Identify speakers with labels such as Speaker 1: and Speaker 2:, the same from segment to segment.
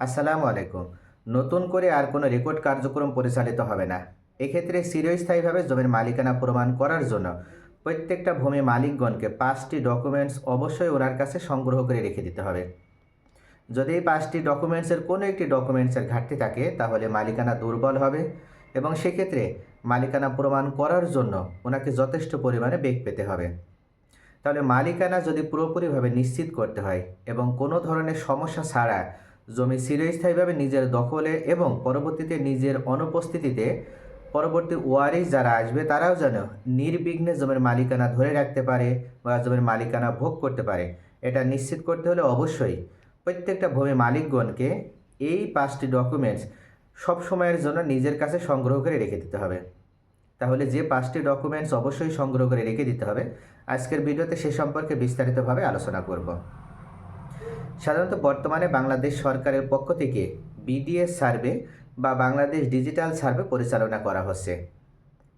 Speaker 1: আসসালামু আলাইকুম। নতুন করে আর কোনো রেকর্ড কার্যক্রম পরিচালিত হবে না। এক্ষেত্রে চিরস্থায়ীভাবে জমির মালিকানা প্রমাণ করার জন্য প্রত্যেকটা ভূমি মালিকগণকে পাঁচটি ডকুমেন্টস অবশ্যই ওনার কাছে সংগ্রহ করে রেখে দিতে হবে। যদি এই পাঁচটি ডকুমেন্টসের কোনো একটি ডকুমেন্টসের ঘাটতি থাকে, তাহলে মালিকানা দুর্বল হবে এবং সেক্ষেত্রে মালিকানা প্রমাণ করার জন্য ওনাকে যথেষ্ট পরিমাণে বেগ পেতে হবে। তাহলে মালিকানা যদি পুরোপুরিভাবে নিশ্চিত করতে হয় এবং কোনো ধরনের সমস্যা ছাড়া জমি চিরস্থায়ীভাবে নিজের দখলে এবং পরবর্তীতে নিজের অনুপস্থিতিতে পরবর্তী ওয়ারিশ যারা আসবে তারাও যেন নির্বিঘ্নে জমির মালিকানা ধরে রাখতে পারে বা জমির মালিকানা ভোগ করতে পারে। এটা নিশ্চিত করতে হলে অবশ্যই প্রত্যেকটা ভূমি মালিকগণকে এই পাঁচটি ডকুমেন্টস সব সময়ের জন্য নিজের কাছে সংগ্রহ করে রেখে দিতে হবে। তাহলে যে পাঁচটি ডকুমেন্টস অবশ্যই সংগ্রহ করে রেখে দিতে হবে। আজকের ভিডিওতে সে সম্পর্কে বিস্তারিতভাবে আলোচনা করব। সাধারণত বর্তমানে বাংলাদেশ সরকারের পক্ষ থেকে বিডিএস সার্ভে বা বাংলাদেশ ডিজিটাল সার্ভে পরিচালনা করা হচ্ছে।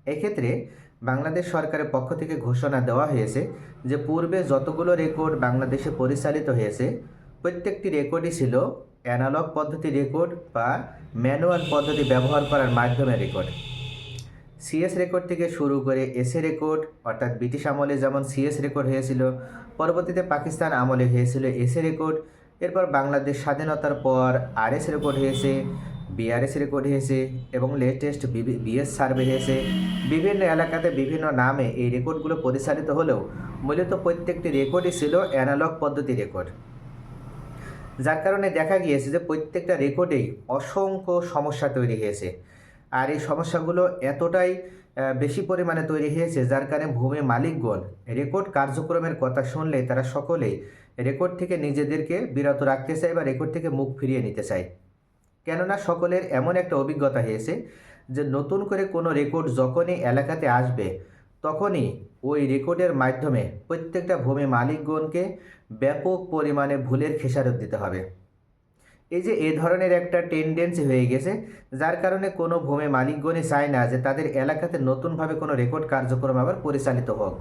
Speaker 1: এক্ষেত্রে বাংলাদেশ সরকারের পক্ষ থেকে ঘোষণা দেওয়া হয়েছে যে পূর্বে যতগুলো রেকর্ড বাংলাদেশে পরিচালিত হয়েছে, প্রত্যেকটি রেকর্ডই ছিল অ্যানালগ পদ্ধতি রেকর্ড বা ম্যানুয়াল পদ্ধতি ব্যবহার করার মাধ্যমে রেকর্ড। সিএস রেকর্ড থেকে শুরু করে এসএ রেকর্ড অর্থাৎ ব্রিটিশ আমলে যেমন সিএস রেকর্ড হয়েছিল, পরবর্তীতে পাকিস্তান আমলে হয়েছিল এসএ রেকর্ড এরপর বাংলাদেশ স্বাধীনতার পর আরএস রেকর্ড হয়েছে বিআরএস রেকর্ড হয়েছে, এবং লেটেস্ট বিএস সার্ভে হয়েছে। বিভিন্ন এলাকাতে বিভিন্ন নামে এই রেকর্ডগুলো পরিচালিত হলেও মূলত প্রত্যেকটি রেকর্ডই ছিল অ্যানালগ পদ্ধতি রেকর্ড যার কারণে দেখা গিয়েছে যে প্রত্যেকটা রেকর্ডেই অসংখ্য সমস্যা তৈরি হয়েছে। আর এই সমস্যাগুলো এতটাই বেশি পরিমাণে তৈরি হয়েছে, যার কারণে ভূমি মালিকগণ রেকর্ড কার্যক্রমের কথা শুনলে তারা সকলেই রেকর্ড থেকে নিজেদেরকে বিরত রাখতে চায় বা রেকর্ড থেকে মুখ ফিরিয়ে নিতে চায়। কেননা সকলের এমন একটা অভিজ্ঞতা হয়েছে যে নতুন করে কোনো রেকর্ড যখনই এলাকাতে আসবে, তখনই ওই রেকর্ডের মাধ্যমে প্রত্যেকটা ভূমি মালিকগণকে ব্যাপক পরিমাণে ভুলের খেসারত দিতে হবে। এই যে এ ধরনের একটা টেন্ডেন্সি হয়ে গেছে, যার কারণে কোনো ভূমি মালিকগণই চায় না যে তাদের এলাকাতে নতুনভাবে কোনো রেকর্ড কার্যক্রম আবার পরিচালিত হোক।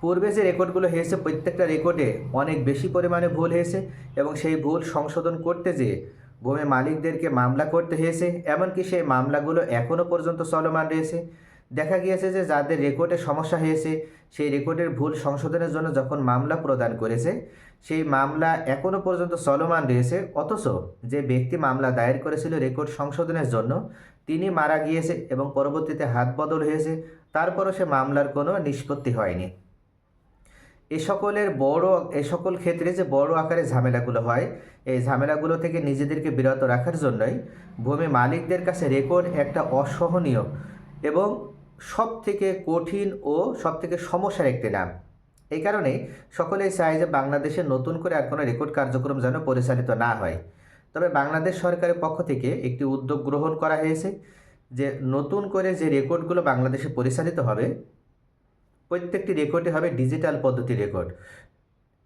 Speaker 1: পূর্বে যে রেকর্ডগুলো হয়েছে, প্রত্যেকটা রেকর্ডে অনেক বেশি পরিমাণে ভুল হয়েছে এবং সেই ভুল সংশোধন করতে যেয়ে ভূমি মালিকদেরকে মামলা করতে হয়েছে, এমনকি সেই মামলাগুলো এখনও পর্যন্ত চলমান রয়েছে। দেখা গিয়েছে যে যাদের রেকর্ডে সমস্যা হয়েছে, সেই রেকর্ডের ভুল সংশোধনের জন্য যখন মামলা প্রদান করেছে, সেই মামলা এখনও পর্যন্ত চলমান রয়েছে। অথচ যে ব্যক্তি মামলা দায়ের করেছিল রেকর্ড সংশোধনের জন্য, তিনি মারা গিয়েছে এবং পরবর্তীতে হাত বদল হয়েছে, তারপরও সে মামলার কোনো নিষ্পত্তি হয়নি। এ সকলের বড়, এ সকল ক্ষেত্রে যে বড় আকারে ঝামেলাগুলো হয়, এই ঝামেলাগুলো থেকে নিজেদেরকে বিরত রাখার জন্যই ভূমি মালিকদের কাছে রেকর্ড একটা অসহনীয় এবং সব থেকে কঠিন ও সব থেকে সমস্যার একটি নাম। এই কারণে সকলেই চায় যে বাংলাদেশে নতুন করে আর কোনো রেকর্ড কার্যক্রম যেন পরিচালিত না হয়। তবে বাংলাদেশ সরকারের পক্ষ থেকে একটি উদ্যোগ গ্রহণ করা হয়েছে যে নতুন করে যে রেকর্ডগুলো বাংলাদেশে পরিচালিত হবে, প্রত্যেকটি রেকর্ডই হবে ডিজিটাল পদ্ধতি রেকর্ড।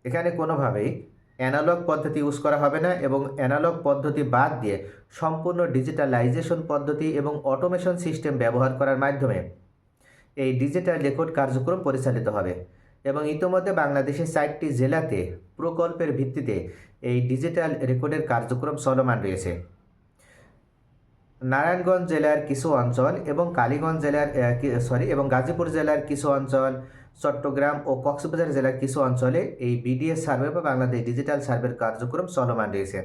Speaker 1: এখানে কোনোভাবেই অ্যানালগ পদ্ধতি ইউজ করা হবে না এবং অ্যানালগ পদ্ধতি বাদ দিয়ে সম্পূর্ণ ডিজিটালাইজেশন পদ্ধতি এবং অটোমেশন সিস্টেম ব্যবহার করার মাধ্যমে এই ডিজিটাল রেকর্ড কার্যক্রম পরিচালিত হবে এবং ইতোমধ্যে বাংলাদেশের চারটি জেলাতে প্রকল্পের ভিত্তিতে এই ডিজিটাল রেকর্ডের কার্যক্রম চলমান রয়েছে। নারায়ণগঞ্জ জেলার কিছু অঞ্চল এবং কালীগঞ্জ জেলার সরি এবং গাজীপুর জেলার কিছু অঞ্চল, চট্টগ্রাম ও কক্সবাজার জেলার কিছু অঞ্চলে এই বিডিএস সার্ভে বা বাংলাদেশ ডিজিটাল সার্ভের কার্যক্রম চলমান রয়েছে।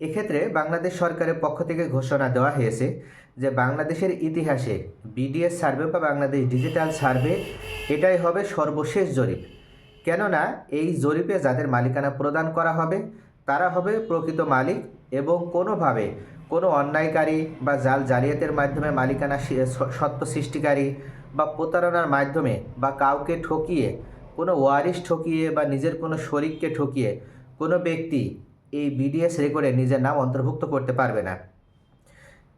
Speaker 1: এক্ষেত্রে বাংলাদেশ সরকারের পক্ষ থেকে ঘোষণা দেওয়া হয়েছে যে বাংলাদেশের ইতিহাসে বিডিএস সার্ভে বা বাংলাদেশ ডিজিটাল সার্ভে এটাই হবে সর্বশেষ জরিপ। কেননা এই জরিপে যাদের মালিকানা প্রদান করা হবে, তারা হবে প্রকৃত মালিক এবং কোনোভাবে কোনো অন্যায়কারী বা জাল জালিয়াতের মাধ্যমে মালিকানা সি- স- সত্ত্ব সৃষ্টিকারী বা প্রতারণার মাধ্যমে বা কাউকে ঠকিয়ে, কোনো ওয়ারিশ ঠকিয়ে বা নিজের কোনো শরিককে ঠকিয়ে কোনো ব্যক্তি এই বিডিএস রেকর্ডে নিজের নাম অন্তর্ভুক্ত করতে পারবে না।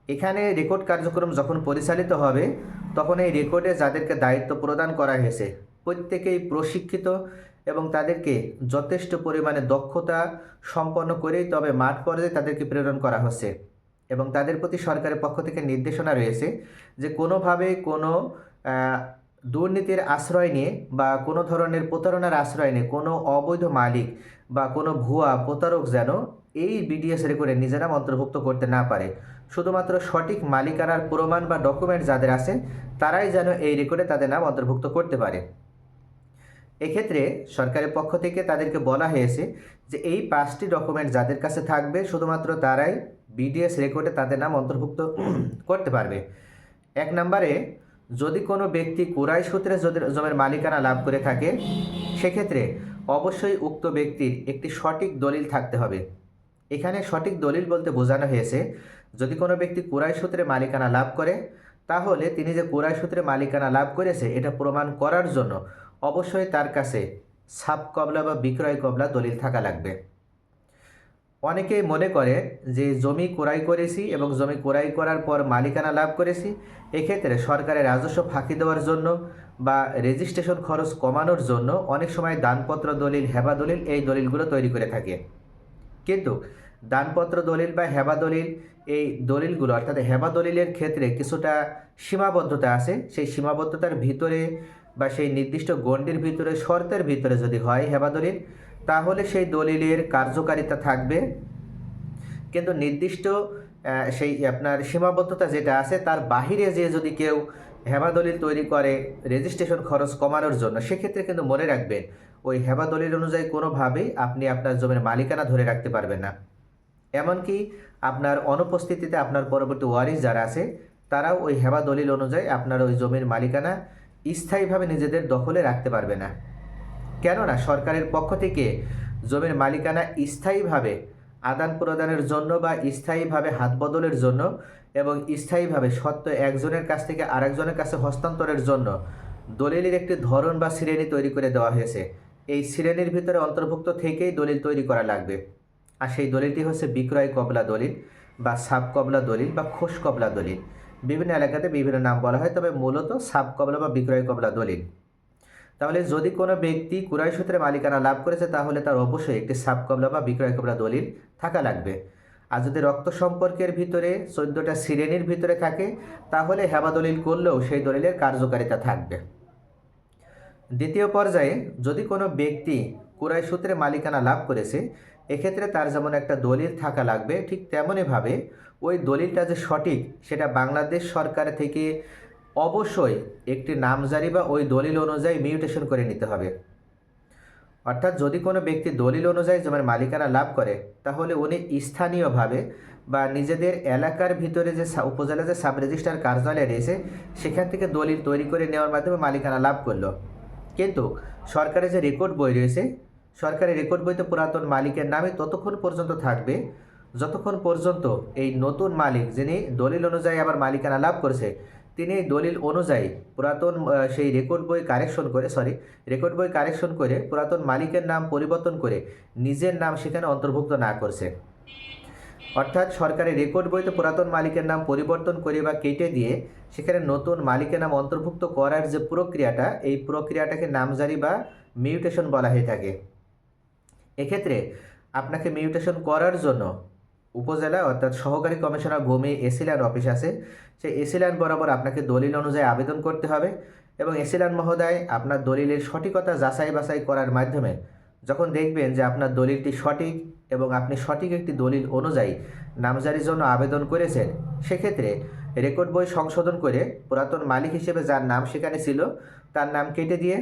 Speaker 1: এখানে রেকর্ড কার্যক্রম যখন পরিচালিত হবে, তখন এই রেকর্ডে যাদেরকে দায়িত্ব প্রদান করা হয়েছে, প্রত্যেকেই প্রশিক্ষিত এবং তাদেরকে যথেষ্ট পরিমাণে দক্ষতা সম্পন্ন করেই তবে মাঠ পর্যায়ে তাদেরকে প্রেরণ করা হচ্ছে এবং তাদের প্রতি সরকারের পক্ষ থেকে নির্দেশনা রয়েছে যে কোনোভাবে কোনো দুর্নীতির আশ্রয় নিয়ে বা কোনো ধরনের প্রতারণার আশ্রয় নিয়ে কোনো অবৈধ মালিক বা কোনো ভুয়া প্রতারক যেন এই বিডিএস রেকর্ডে নিজেরা অন্তর্ভুক্ত করতে না পারে। শুধুমাত্র সঠিক মালিকানার প্রমাণ বা ডকুমেন্ট যাদের আছে, তারাই যেন এই রেকর্ডে তাদের নাম অন্তর্ভুক্ত করতে পারে। এক্ষেত্রে সরকারের পক্ষ থেকে তাদেরকে বলা হয়েছে যে এই পাঁচটি ডকুমেন্ট যাদের কাছে থাকবে, শুধুমাত্র তারাই বিডিএস রেকর্ডে তাদের নাম অন্তর্ভুক্ত করতে পারবে। এক নম্বরে যদি কোনো ব্যক্তি কুরাই সূত্রে জমির মালিকানা লাভ করে থাকে, সেক্ষেত্রে অবশ্যই উক্ত ব্যক্তির একটি সঠিক দলিল থাকতে হবে। এখানে সঠিক দলিল বলতে বোঝানো হয়েছে, যদি কোনো ব্যক্তি কুরাই সূত্রে মালিকানা লাভ করে, তাহলে তিনি যে কুরাই সূত্রে মালিকানা লাভ করেছে, এটা প্রমাণ করার জন্য অবশ্যই তার কাছে সাব কবলা বা বিক্রয় কবলা দলিল থাকা লাগবে। অনেকেই মনে করে যে জমি ক্রয় করেছি এবং জমি ক্রয় করার পর মালিকানা লাভ করেছি, এক্ষেত্রে সরকারের রাজস্ব ফাঁকি দেওয়ার জন্য বা রেজিস্ট্রেশন খরচ কমানোর জন্য অনেক সময় দানপত্র দলিল, হেবা দলিল এই দলিলগুলো তৈরি করে থাকে। কিন্তু দানপত্র দলিল বা হেবা দলিল এই দলিলগুলো অর্থাৎ হেবা দলিলের ক্ষেত্রে কিছুটা সীমাবদ্ধতা আছে। সেই সীমাবদ্ধতার ভিতরে বা সেই নির্দিষ্ট গণ্ডির ভিতরে, শর্তের ভিতরে যদি হয় হেবা দলিল তাহলে সেই দলিলের কার্যকারিতা থাকবে। কিন্তু নির্দিষ্ট সেই আপনার সীমাবদ্ধতা যেটা আছে, তার বাহিরে যে যদি কেউ হেবা দলিল তৈরি করে রেজিস্ট্রেশন খরচ কমানোর জন্য, সেক্ষেত্রে কিন্তু মনে রাখবেন, ওই হেবা দলিল অনুযায়ী কোনোভাবেই আপনি আপনার জমির মালিকানা ধরে রাখতে পারবেন না। এমনকি আপনার অনুপস্থিতিতে আপনার পরবর্তী ওয়ারিশ যারা আছে, তারাও ওই হেবা দলিল অনুযায়ী আপনার ওই জমির মালিকানা স্থায়ীভাবে নিজেদের দখলে রাখতে পারবে না। কেননা সরকারের পক্ষ থেকে জমির মালিকানা স্থায়ীভাবে আদান প্রদানের জন্য বা স্থায়ীভাবে হাত বদলের জন্য এবং স্থায়ীভাবে সত্য একজনের কাছ থেকে আরেকজনের কাছে হস্তান্তরের জন্য দলিলের একটি ধরন বা শ্রেণি তৈরি করে দেওয়া হয়েছে। এই শ্রেণির ভিতরে অন্তর্ভুক্ত থেকেই দলিল তৈরি করা লাগবে। আর সেই দলিলটি হচ্ছে বিক্রয় কবলা দলিল বা সাব কবলা দলিল বা খোস কবলা দলিল। বিভিন্ন এলাকাতে বিভিন্ন নাম বলা হয়, তবে মূলত সাব কবলা বা বিক্রয় কবলা দলিল। তাহলে যদি কোনো ব্যক্তি কুরাই সূত্রে মালিকানা লাভ করেছে, তাহলে তার অবশ্যই একটি সাব কবলা বা বিক্রয় কবলা দলিল থাকা লাগবে। আর যদি রক্ত সম্পর্কের ভিতরে চোদ্দোটা শ্রেণির ভিতরে থাকে, তাহলে হেবা দলিল করলেও সেই দলিলের কার্যকারিতা থাকবে। দ্বিতীয় পর্যায়ে যদি কোনো ব্যক্তি কুরাই সূত্রে মালিকানা লাভ করেছে, এক্ষেত্রে তার যেমন একটা দলিল থাকা লাগবে, ঠিক তেমনইভাবে ওই দলিলটা যে সঠিক, সেটা বাংলাদেশ সরকার থেকে অবশ্যই একটি নামজারি বা ওই দলিল অনুযায়ী মিউটেশন করে নিতে হবে। অর্থাৎ যদি কোনো ব্যক্তি দলিল অনুযায়ী জমির মালিকানা লাভ করে, তাহলে উনি স্থানীয়ভাবে বা নিজেদের এলাকার ভিতরে যে উপজেলা যে সাব রেজিস্ট্রার কার্যালয় রয়েছে, সেখান থেকে দলিল তৈরি করে নেওয়ার মাধ্যমে মালিকানা লাভ করল। কিন্তু সরকারের যে রেকর্ড বই রয়েছে সরকারি রেকর্ড বইতে পুরাতন মালিকের নামে ততক্ষণ পর্যন্ত থাকবে, যতক্ষণ পর্যন্ত এই নতুন মালিক যিনি দলিল অনুযায়ী আবার মালিকানা লাভ করেছে তিনি দলিল অনুযায়ী পুরাতন সেই রেকর্ড বই কারেকশন করে সরি রেকর্ড বই কারেকশন করে পুরাতন মালিকের নাম পরিবর্তন করে নিজের নাম সেখানে অন্তর্ভুক্ত না করছে। অর্থাৎ সরকারি রেকর্ড বইতে পুরাতন মালিকের নাম পরিবর্তন করে বা কেটে দিয়ে সেখানে নতুন মালিকের নাম অন্তর্ভুক্ত করার যে প্রক্রিয়াটা, এই প্রক্রিয়াটাকে নামজারি বা মিউটেশন বলা হয়ে থাকে। এক্ষেত্রে আপনাকে মিউটেশন করার জন্য উপজেলা অর্থাৎ সহকারী কমিশনার ভূমি এসিল্যান্ড অফিস আছে। সেই এসিল্যান্ড বরাবর আপনাকে দলিল অনুযায়ী আবেদন করতে হবে এবং এসিল্যান্ড মহোদয় আপনার দলিলের সঠিকতা যাচাই বাছাই করার মাধ্যমে যখন দেখবেন যে আপনার দলিলটি সঠিক এবং আপনি সঠিক একটি দলিল অনুযায়ী নামজারির জন্য আবেদন করেছেন, সেক্ষেত্রে রেকর্ড বই সংশোধন করে পুরাতন মালিক হিসেবে যার নাম সেখানে ছিল তার নাম কেটে দিয়ে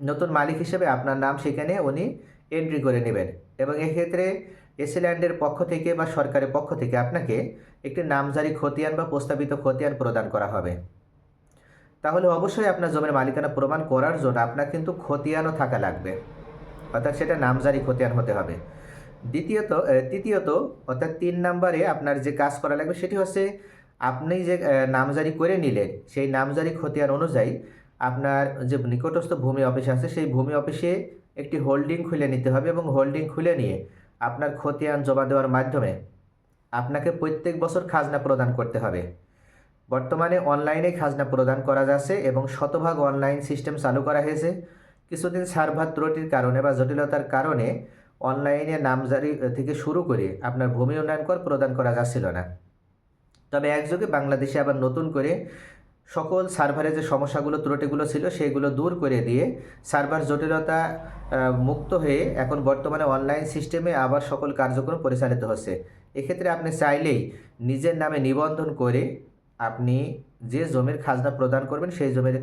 Speaker 1: নতুন মালিক হিসেবে আপনার নাম সেখানে উনি এন্ট্রি করে নেবেন। এবং এক্ষেত্রে এসিল্যান্ডের পক্ষ থেকে বা সরকারের পক্ষ থেকে আপনাকে একটি নামজারি খতিয়ান বা প্রস্তাবিত খতিয়ান প্রদান করা হবে। তাহলে অবশ্যই আপনার জমির মালিকানা প্রমাণ করার জন্য আপনার কিন্তু খতিয়ানও থাকা লাগবে। অর্থাৎ সেটা নামজারি খতিয়ান হতে হবে। দ্বিতীয়ত তৃতীয়ত, অর্থাৎ তিন নম্বরে আপনার যে কাজ করা লাগবে সেটি হচ্ছে আপনি যে নামজারি করে নিলেন, সেই নামজারি খতিয়ান অনুযায়ী আপনার যে নিকটস্থ ভূমি অফিস আছে, সেই ভূমি অফিসে একটি হোল্ডিং খুলে নিতে হবে এবং হোল্ডিং খুলে নিয়ে আপনার খতিয়ান জমা দেওয়ার মাধ্যমে আপনাকে প্রত্যেক বছর খাজনা প্রদান করতে হবে। বর্তমানে অনলাইনে খাজনা প্রদান করা যাচ্ছে এবং শতভাগ অনলাইন সিস্টেম চালু করা হয়েছে। কিছুদিন সার্ভার ত্রুটির কারণে বা জটিলতার কারণে অনলাইনে নামজারি থেকে শুরু করে আপনার ভূমি উন্নয়ন কর প্রদান করা যাচ্ছিল না। তবে একযোগে বাংলাদেশে আবার নতুন করে সকল সার্ভারে যে সমস্যাগুলো, ত্রুটিগুলো ছিল, সেগুলো দূর করে দিয়ে সার্ভার জটিলতা মুক্ত হয়ে এখন বর্তমানে অনলাইন সিস্টেমে আবার সকল কার্যক্রম পরিচালিত হচ্ছে। এক্ষেত্রে আপনি চাইলেই নিজের নামে নিবন্ধন করে আপনি যে জমির খাজনা প্রদান করবেন, সেই জমির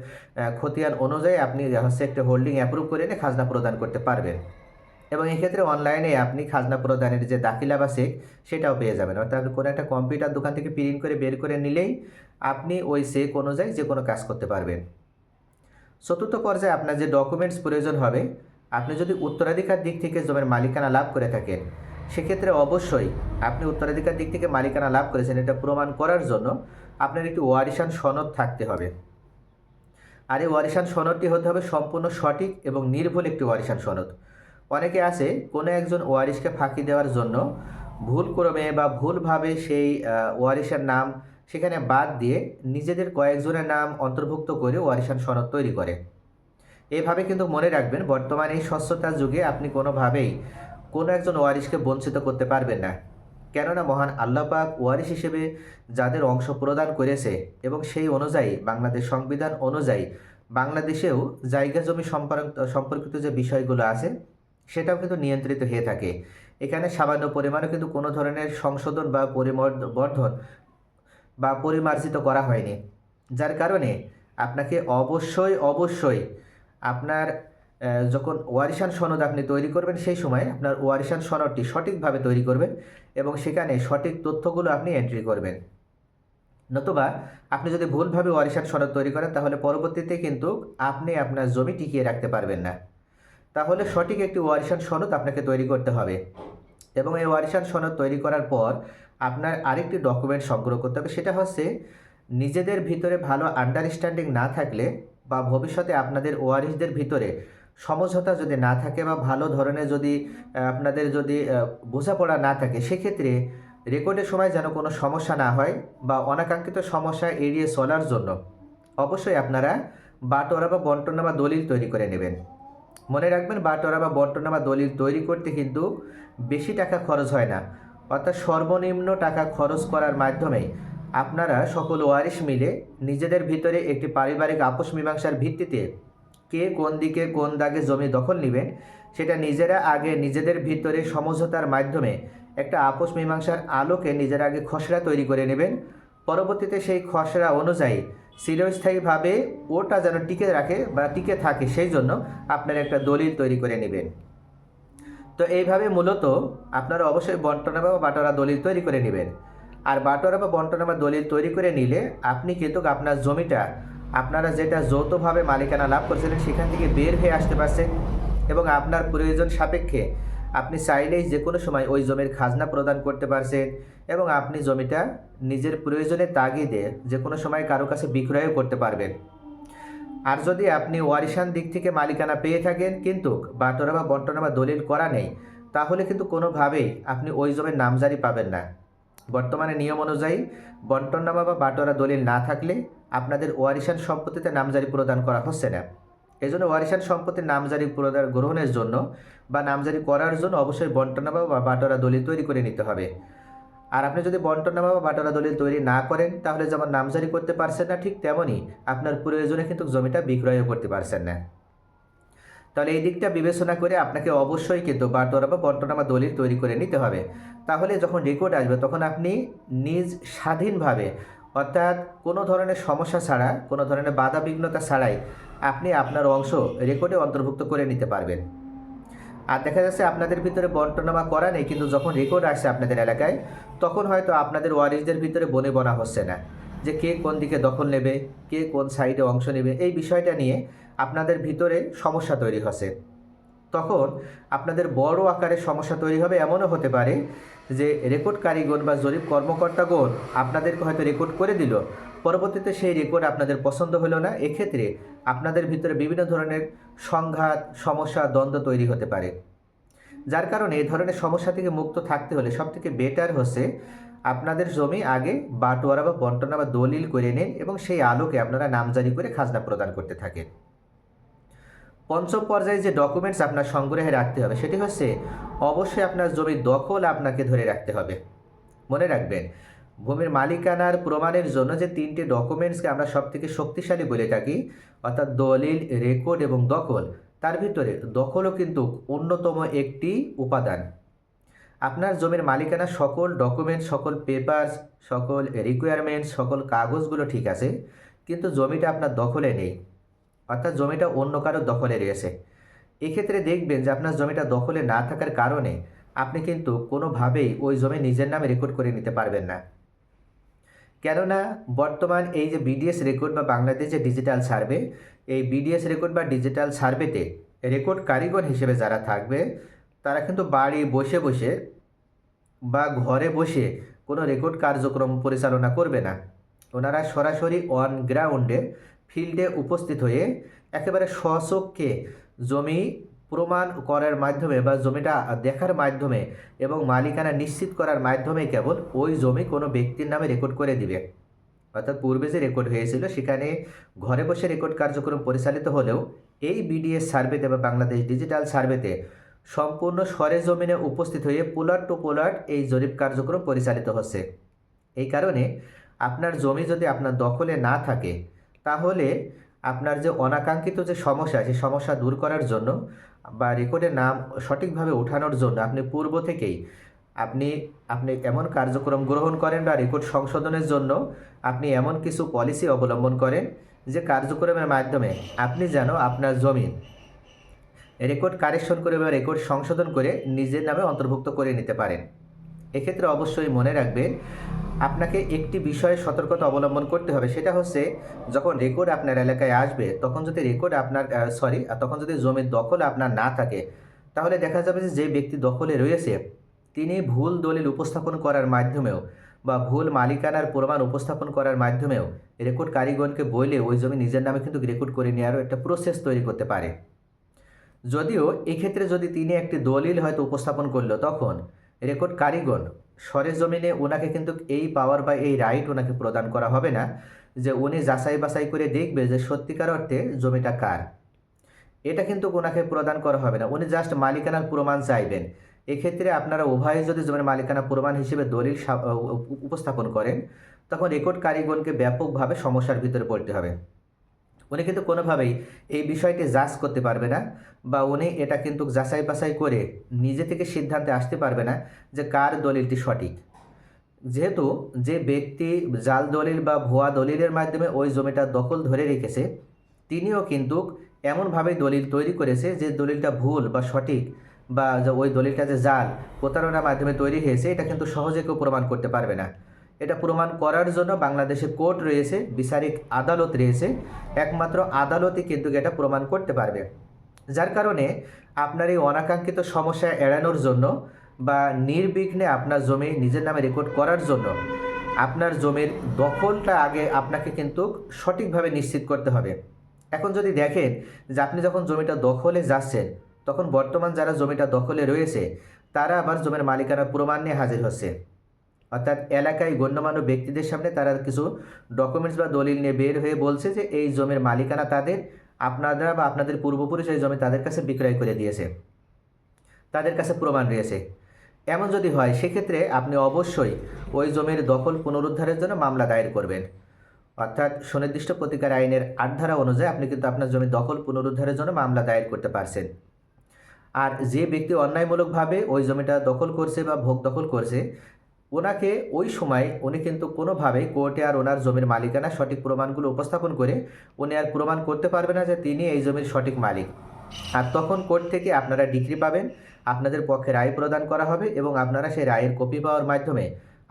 Speaker 1: খতিয়ান অনুযায়ী আপনি হচ্ছে একটা হোল্ডিং অ্যাপ্রুভ করে এনে খাজনা প্রদান করতে পারবেন। এবং এক্ষেত্রে অনলাইনে আপনি খাজনা প্রদানের যে দাখিলা বা চেক সেটাও পেয়ে যাবেন। অর্থাৎ কোনো একটা কম্পিউটার দোকান থেকে প্রিন্ট করে বের করে নিলেই আপনি ওই চেক অনুযায়ী যে কোনো কাজ করতে পারবেন। চতুর্থ পর্যায়ে আপনার যে ডকুমেন্টস প্রয়োজন হবে, আপনি যদি উত্তরাধিকার দিক থেকে জমির মালিকানা লাভ করে থাকেন, সেক্ষেত্রে অবশ্যই আপনি উত্তরাধিকার দিক থেকে মালিকানা লাভ করেছেন, এটা প্রমাণ করার জন্য আপনার একটি ওয়ারিশান সনদ থাকতে হবে। আর এই ওয়ারিশান সনদটি হতে হবে সম্পূর্ণ সঠিক এবং নির্ভুল একটি ওয়ারিশান সনদ। অনেকে আছে, কোনো একজন ওয়ারিশকে ফাঁকি দেওয়ার জন্য ভুল ক্রমে বা ভুলভাবে সেই ওয়ারিশের নাম সেখানে বাদ দিয়ে নিজেদের কয়েকজনের নাম অন্তর্ভুক্ত করে ওয়ারিশান সনদ তৈরি করে। এভাবে কিন্তু মনে রাখবেন, বর্তমানে এই স্বচ্ছতার যুগে আপনি কোনোভাবেই কোনো একজন ওয়ারিশকে বঞ্চিত করতে পারবেন না। কেননা মহান আল্লাপাক ওয়ারিশ হিসেবে যাদের অংশ প্রদান করেছে এবং সেই অনুযায়ী বাংলাদেশ সংবিধান অনুযায়ী বাংলাদেশেও জায়গা জমি সম্পর্ক- সম্পর্কিত যে বিষয়গুলো আছে সেটাও কিন্তু নিয়ন্ত্রিত হয়ে থাকে। এখানে সামান্য পরিমাণে কিন্তু কোনো ধরনের সংশোধন বা পরিবর্ধন বা পরিমার্জিত করা হয়নি। যার কারণে আপনাকে অবশ্যই অবশ্যই আপনার যখন ওয়ারিশান সনদ আপনি তৈরি করবেন সেই সময় আপনার ওয়ারিশান সনদটি সঠিকভাবে তৈরি করবেন এবং সেখানে সঠিক তথ্যগুলো আপনি এন্ট্রি করবেন। নতুবা আপনি যদি ভুলভাবে ওয়ারিশান সনদ তৈরি করেন তাহলে পরবর্তীতে কিন্তু আপনি আপনার জমি টিকিয়ে রাখতে পারবেন না। তাহলে সঠিক একটি ওয়ারিশান সনদ আপনাকে তৈরি করতে হবে। এবং এই ওয়ারিশান সনদ তৈরি করার পর আপনার আরেকটি ডকুমেন্ট সংগ্রহ করতে হবে। সেটা হচ্ছে নিজেদের ভিতরে ভালো আন্ডারস্ট্যান্ডিং না থাকলে বা ভবিষ্যতে আপনাদের ওয়ারিশদের ভিতরে সমঝোতা যদি না থাকে বা ভালো ধরনের যদি আপনাদের যদি বোঝাপড়া না থাকে, সেক্ষেত্রে রেকর্ডের সময় যেন কোনো সমস্যা না হয় বা অনাকাঙ্ক্ষিত সমস্যা এড়িয়ে চলার জন্য অবশ্যই আপনারা বাটোয়ারা বা বন্টনা বা দলিল তৈরি করে নেবেন। মনে রাখবেন বাটোয়ারা বা বন্টনা বা দলিল তৈরি করতে কিন্তু বেশি টাকা খরচ হয় না। অর্থাৎ সর্বনিম্ন টাকা খরচ করার মাধ্যমে আপনারা সকল ওয়ারিশ মিলে নিজেদের ভিতরে একটি পারিবারিক আপোষ মীমাংসার ভিত্তিতে কে কোন দিকে কোন দাগে জমি দখল নেবেন, সেটা নিজেরা আগে নিজেদের ভিতরে সমঝোতার মাধ্যমে একটা আপোষ মীমাংসার আলোকে নিজেরা আগে খসড়া তৈরি করে নেবেন। পরবর্তীতে সেই খসড়া অনুযায়ী চিরস্থায়ীভাবে ওটা যেন টিকে রাখে বা টিকে থাকে, সেই জন্য আপনার একটা দলিল তৈরি করে নেবেন। তো এইভাবে মূলত আপনারা অবশ্যই বন্টনা বা বাটোয়ারা দলিল তৈরি করে নেবেন। আর বাটোয়ারা বা বন্টনা বা দলিল তৈরি করে নিলে আপনি কিন্তু আপনার জমিটা, আপনারা যেটা যৌথভাবে মালিকানা লাভ করেছিলেন সেখান থেকে বের হয়ে আসতে পারছেন এবং আপনার প্রয়োজন সাপেক্ষে আপনি চাইলেই যে কোনো সময় ওই জমির খাজনা প্রদান করতে পারছেন এবং আপনি জমিটা নিজের প্রয়োজনে তাগিদে যে কোনো সময় কারও কাছে বিক্রয়ও করতে পারবেন। আর যদি আপনি ওয়ারিশান দিক থেকে মালিকানা পেয়ে থাকেন কিন্তু বাটোরা বা বন্টনা বা দলিল করা নেই, তাহলে কিন্তু কোনোভাবেই আপনি ওই জমির নামজারি পাবেন না। বর্তমানে নিয়ম অনুযায়ী বন্টননামা বা বাটোয়ারা দলিল না থাকলে আপনাদের ওয়ারিশান সম্পত্তিতে নামজারি প্রদান করা হচ্ছে না। এই জন্য ওয়ারিশান সম্পত্তির নামজারি প্রদান গ্রহণের জন্য বা নামজারি করার জন্য অবশ্যই বন্টনামা বা বাটোয়ারা দলিল তৈরি করে নিতে হবে। আর আপনি যদি বন্টনামা বা বাটোয়ারা দলিল তৈরি না করেন, তাহলে যেমন নামজারি করতে পারছেন না, ঠিক তেমনই আপনার প্রয়োজনে কিন্তু জমিটা বিক্রয়ও করতে পারছেন না। তাহলে এই দিকটা বিবেচনা করে আপনাকে অবশ্যই কিন্তু বাটোয়ারা বা বন্টনামা দলিল তৈরি করে নিতে হবে। তাহলে যখন রেকর্ড আসবে, তখন আপনি নিজ স্বাধীনভাবে, অর্থাৎ কোনো ধরনের সমস্যা ছাড়া, কোনো ধরনের বাধা বিঘ্নতা ছাড়াই আপনি আপনার অংশ রেকর্ডে অন্তর্ভুক্ত করে নিতে পারবেন। আর দেখা যাচ্ছে আপনাদের ভিতরে বন্টনামা করা নেই, কিন্তু যখন রেকর্ড আসছে আপনাদের এলাকায়, তখন হয়তো আপনাদের ওয়ারিসদের ভিতরে বনে বনা হচ্ছে না। যে কে কোন দিকে দখল নেবে, কে কোন সাইডে অংশ নেবে, এই বিষয়টা নিয়ে আপনাদের ভিতরে সমস্যা তৈরি হচ্ছে। তখন আপনাদের বড় আকারের সমস্যা তৈরি হবে এমনও হতে পারে যে রেকর্ড কারিগণ বা জরিপ কর্মকর্তাগণ আপনাদেরকে হয়তো রেকর্ড করে দিল পরবর্তীতে সেই রেকর্ড আপনাদের পছন্দ হলো না, এক্ষেত্রে আপনাদের ভিতরে বিভিন্ন ধরনের সংঘাত, সমস্যা, দ্বন্দ্ব তৈরি হতে পারে। যার কারণে এই ধরনের সমস্যা থেকে মুক্ত থাকতে হলে সবথেকে বেটার হচ্ছে আপনাদের জমি আগে বাটোয়ারা বা বন্টনা বা দলিল করে নিন এবং সেই আলোকে আপনারা নামজারি করে খাজনা প্রদান করতে থাকেন। পঞ্চম পর্যায়ে যে ডকুমেন্টস আপনার সংগ্রহে রাখতে হবে, সেটি হচ্ছে অবশ্যই আপনার জমির দখল আপনাকে ধরে রাখতে হবে। মনে রাখবেন ভূমির মালিকানার প্রমাণের জন্য যে তিনটি ডকুমেন্টসকে আমরা সবথেকে শক্তিশালী বলে থাকি, অর্থাৎ দলিল, রেকর্ড এবং দখল, তার ভিতরে দখলও কিন্তু অন্যতম একটি উপাদান। আপনার জমির মালিকানা সকল ডকুমেন্ট সকল পেপারস, সকল রিকোয়ারমেন্টস সকল কাগজগুলো ঠিক আছে, কিন্তু জমিটা আপনার দখলে নেই, অর্থাৎ জমিটা অন্য কারোর দখলে রয়েছে। এক্ষেত্রে দেখবেন যে আপনার জমিটা দখলে না থাকার কারণে আপনি কিন্তু কোনোভাবেই ওই জমি নিজের নামে রেকর্ড করে নিতে পারবেন না। কেননা বর্তমান এই যে বিডিএস রেকর্ড বা বাংলাদেশ যে ডিজিটাল সার্ভে এই বিডিএস রেকর্ড বা ডিজিটাল সার্ভেতে রেকর্ড কারিগর হিসেবে যারা থাকবে, তারা কিন্তু বাড়ি বসে বসে বা ঘরে বসে কোনো রেকর্ড কার্যক্রম পরিচালনা করবে না। ওনারা সরাসরি অন গ্রাউন্ডে ফিল্ডে উপস্থিত হয়ে একেবারে স্বচক্ষে জমি প্রমাণ করার মাধ্যমে বা জমিটা দেখার মাধ্যমে এবং মালিকানা নিশ্চিত করার মাধ্যমে কেবল ওই জমি কোনো ব্যক্তির নামে রেকর্ড করে দিবে। অর্থাৎ পূর্বে যে রেকর্ড হয়েছিল, সেখানে ঘরে বসে রেকর্ড কার্যক্রম পরিচালিত হলেও এই বিডিএস সার্ভেতে বা বাংলাদেশ ডিজিটাল সার্ভেতে সম্পূর্ণ সরেজমিনে উপস্থিত হয়ে পোলার টু পোলার এই জরিপ কার্যক্রম পরিচালিত হচ্ছে। এই কারণে আপনার জমি যদি আপনার দখলে না থাকে, তাহলে আপনার যে অনাকাঙ্ক্ষিত যে সমস্যা, সেই সমস্যা দূর করার জন্য বা রেকর্ডের নাম সঠিকভাবে ওঠানোর জন্য আপনি পূর্ব থেকেই আপনি আপনি এমন কার্যক্রম গ্রহণ করেন বা রেকর্ড সংশোধনের জন্য আপনি এমন কিছু পলিসি অবলম্বন করেন যে কার্যক্রমের মাধ্যমে আপনি যেন আপনার জমিন রেকর্ড কারেকশন করে বা রেকর্ড সংশোধন করে নিজের নামে অন্তর্ভুক্ত করে নিতে পারেন। এক্ষেত্রে অবশ্যই মনে রাখবেন আপনাকে একটি বিষয়ে সতর্কতা অবলম্বন করতে হবে। সেটা হচ্ছে, যখন রেকর্ড আপনার এলাকায় আসবে, তখন যদি রেকর্ড আপনার সরি তখন যদি জমির দখল আপনার না থাকে, তাহলে দেখা যাবে যে যে ব্যক্তি দখলে রয়েছে, তিনি ভুল দলিল উপস্থাপন করার মাধ্যমেও বা ভুল মালিকানার প্রমাণ উপস্থাপন করার মাধ্যমেও রেকর্ড কারিগরকে বলে ওই জমি নিজের নামে কিন্তু রেকর্ড করে নেওয়ারও একটা প্রসেস তৈরি করতে পারে। যদিও এক্ষেত্রে যদি তিনি একটি দলিল হয়তো উপস্থাপন করল, তখন রেকর্ড কারিগর সরেজমিনে ওনাকে কিন্তু এই পাওয়ার বা এই রাইট ওনাকে প্রদান করা হবে না, যে উনি যাচাই বাছাই করে দেখবে যে সত্যিকার অর্থে জমিটা কার। এটা কিন্তু ওনাকে প্রদান করা হবে না। উনি জাস্ট মালিকানার প্রমাণ চাইবেন। এক্ষেত্রে আপনারা উভয়ে যদি জমির মালিকানা প্রমাণ হিসেবে দলিল উপস্থাপন করেন, তখন রেকর্ড কারিগরকে ব্যাপকভাবে সমস্যার ভিতরে পড়তে হবে। উনি কিন্তু কোনোভাবেই এই বিষয়টি যাচ করতে পারবে না বা উনি এটা কিন্তু যাচাই বাছাই করে নিজে থেকে সিদ্ধান্তে আসতে পারবে না যে কার দলিলটি সঠিক। যেহেতু যে ব্যক্তি জাল দলিল বা ভুয়া দলিলের মাধ্যমে ওই জমিটা দখল ধরে রেখেছে, তিনিও কিন্তু এমনভাবে দলিল তৈরি করেছে যে দলিলটা ভুল বা সঠিক বা ওই দলিলটা যে জাল প্রতারণার মাধ্যমে তৈরি হয়েছে, এটা কিন্তু সহজে কেউ প্রমাণ করতে পারবে না। এটা প্রমাণ করার জন্য বাংলাদেশে কোর্ট রয়েছে, বিচারিক আদালত রয়েছে। একমাত্র আদালতই কিন্তু এটা প্রমাণ করতে পারবে। যার কারণে আপনার এই অনাকাঙ্ক্ষিত সমস্যা এড়ানোর জন্য বা নির্বিঘ্নে আপনার জমি নিজের নামে রেকর্ড করার জন্য আপনার জমির দখলটা আগে আপনাকে কিন্তু সঠিকভাবে নিশ্চিত করতে হবে। এখন যদি দেখেন যে আপনি যখন জমিটা দখলে যাচ্ছেন, তখন বর্তমান যারা জমিটা দখলে রয়েছে, তারা আবার জমির মালিকানা প্রমাণ নিয়ে হাজির হচ্ছে। অর্থাৎ এলাকায় গণ্যমান্য ব্যক্তিদের সামনে তারা কিছু ডকুমেন্টস বা দলিল নিয়ে বের হয়ে বলছে যে এই জমির মালিকানা তাদের, আপনারা বা আপনাদের পূর্বপুরুষ এই জমি তাদের কাছে বিক্রয় করে দিয়েছে। তাদের কাছে প্রমাণ রয়েছে। এমন যদি হয়, সেক্ষেত্রে আপনি অবশ্যই ওই জমির দখল পুনরুদ্ধারের জন্য মামলা দায়ের করবেন। অর্থাৎ সুনির্দিষ্ট প্রতিকার আইনের আট ধারা অনুযায়ী আপনি কিন্তু আপনার জমি দখল পুনরুদ্ধারের জন্য মামলা দায়ের করতে পারছেন। আর যে ব্যক্তি অন্যায়মূলকভাবে ওই জমিটা দখল করছে বা ভোগ দখল করছে ওনাকে ওই সময় উনি কিন্তু কোনোভাবেই কোর্টে আর ওনার জমির মালিকানা সঠিক প্রমাণগুলো উপস্থাপন করে উনি আর প্রমাণ করতে পারবে না যে তিনি এই জমির সঠিক মালিক। আর তখন কোর্ট থেকে আপনারা ডিগ্রি পাবেন, আপনাদের পক্ষে রায় প্রদান করা হবে এবং আপনারা সেই রায়ের কপি পাওয়ার মাধ্যমে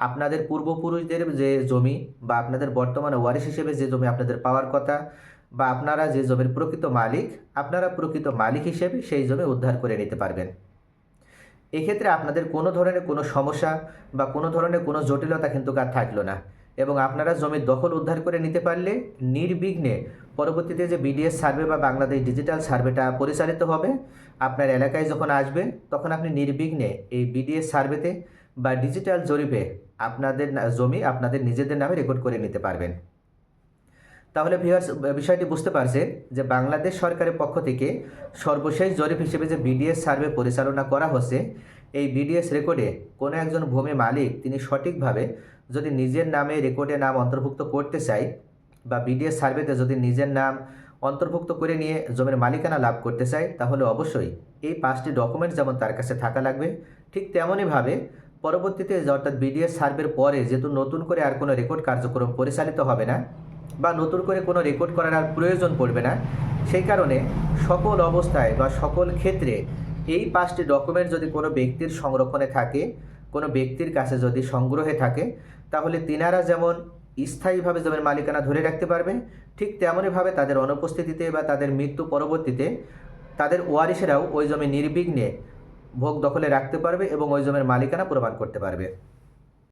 Speaker 1: আপনাদের পূর্বপুরুষদের যে জমি বা আপনাদের বর্তমানে ওয়ারিশ হিসেবে যে জমি আপনাদের পাওয়ার কথা বা আপনারা যে জমির প্রকৃত মালিক, আপনারা প্রকৃত মালিক হিসেবে সেই জমি উদ্ধার করে নিতে পারবেন। এক্ষেত্রে আপনাদের কোনো ধরনের কোনো সমস্যা বা কোনো ধরনের কোনো জটিলতা কিন্তু আর থাকল না। এবং আপনারা জমির দখল উদ্ধার করে নিতে পারলে নির্বিঘ্নে পরবর্তীতে যে বিডিএস সার্ভে বা বাংলাদেশ ডিজিটাল সার্ভেটা পরিচালিত হবে, আপনার এলাকায় যখন আসবে, তখন আপনি নির্বিঘ্নে এই বিডিএস সার্ভেতে বা ডিজিটাল জরিপে আপনাদের জমি আপনাদের নিজেদের নামে রেকর্ড করে নিতে পারবেন। তাহলে ভিউয়ার্স বিষয়টি বুঝতে পারছেন যে বাংলাদেশ সরকারের পক্ষ থেকে সর্বশেষ জরিপ হিসেবে যে বিডিএস সার্ভে পরিচালনা করা হচ্ছে, এই বিডিএস রেকর্ডে কোনো একজন ভূমি মালিক তিনি সঠিকভাবে যদি নিজের নামে রেকর্ডে নাম অন্তর্ভুক্ত করতে চায় বা বিডিএস সার্ভেতে যদি নিজের নাম অন্তর্ভুক্ত করে নিয়ে জমির মালিকানা লাভ করতে চায়, তাহলে অবশ্যই এই পাঁচটি ডকুমেন্টস যেমন তার কাছে থাকা লাগবে, ঠিক তেমনইভাবে পরবর্তীতে অর্থাৎ বিডিএস সার্ভের পরে যেহেতু নতুন করে আর কোনো রেকর্ড কার্যক্রম পরিচালিত হবে না বা নতুন করে কোনো রেকর্ড করার আর প্রয়োজন পড়বে না। সেই কারণে সকল অবস্থায় বা সকল ক্ষেত্রে এই পাঁচটি ডকুমেন্ট যদি কোনো ব্যক্তির সংরক্ষণে থাকে, কোনো ব্যক্তির কাছে যদি সংগ্রহে থাকে, তাহলে তিনারা যেমন স্থায়ীভাবে জমির মালিকানা ধরে রাখতে পারবে, ঠিক তেমনইভাবে তাদের অনুপস্থিতিতে বা তাদের মৃত্যু পরবর্তীতে তাদের ওয়ারিসেরাও ওই জমি নির্বিঘ্নে ভোগ দখলে রাখতে পারবে এবং ওই জমির মালিকানা প্রমাণ করতে পারবে।